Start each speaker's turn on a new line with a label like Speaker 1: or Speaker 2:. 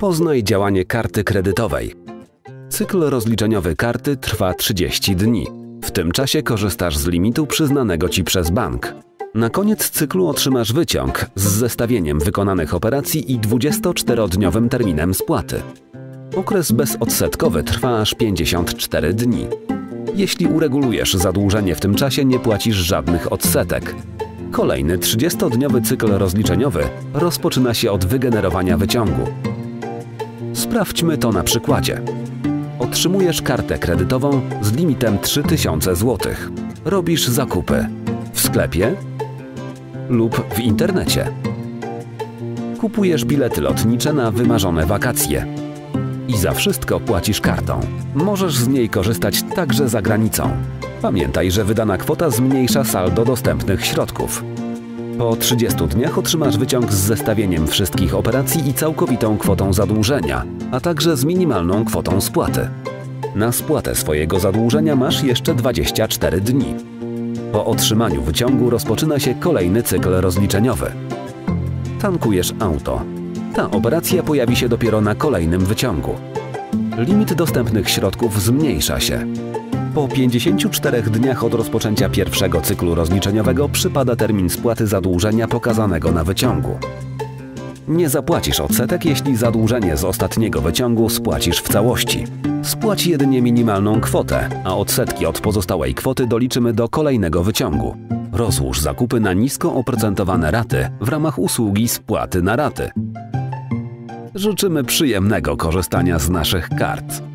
Speaker 1: Poznaj działanie karty kredytowej. Cykl rozliczeniowy karty trwa 30 dni. W tym czasie korzystasz z limitu przyznanego ci przez bank. Na koniec cyklu otrzymasz wyciąg z zestawieniem wykonanych operacji i 24-dniowym terminem spłaty. Okres bezodsetkowy trwa aż 54 dni. Jeśli uregulujesz zadłużenie w tym czasie, nie płacisz żadnych odsetek. Kolejny 30-dniowy cykl rozliczeniowy rozpoczyna się od wygenerowania wyciągu. Sprawdźmy to na przykładzie. Otrzymujesz kartę kredytową z limitem 3000 zł. Robisz zakupy w sklepie lub w internecie. Kupujesz bilety lotnicze na wymarzone wakacje. I za wszystko płacisz kartą. Możesz z niej korzystać także za granicą. Pamiętaj, że wydana kwota zmniejsza saldo dostępnych środków. Po 30 dniach otrzymasz wyciąg z zestawieniem wszystkich operacji i całkowitą kwotą zadłużenia, a także z minimalną kwotą spłaty. Na spłatę swojego zadłużenia masz jeszcze 24 dni. Po otrzymaniu wyciągu rozpoczyna się kolejny cykl rozliczeniowy. Tankujesz auto. Ta operacja pojawi się dopiero na kolejnym wyciągu. Limit dostępnych środków zmniejsza się. Po 54 dniach od rozpoczęcia pierwszego cyklu rozliczeniowego przypada termin spłaty zadłużenia pokazanego na wyciągu. Nie zapłacisz odsetek, jeśli zadłużenie z ostatniego wyciągu spłacisz w całości. Spłać jedynie minimalną kwotę, a odsetki od pozostałej kwoty doliczymy do kolejnego wyciągu. Rozłóż zakupy na nisko oprocentowane raty w ramach usługi spłaty na raty. Życzymy przyjemnego korzystania z naszych kart.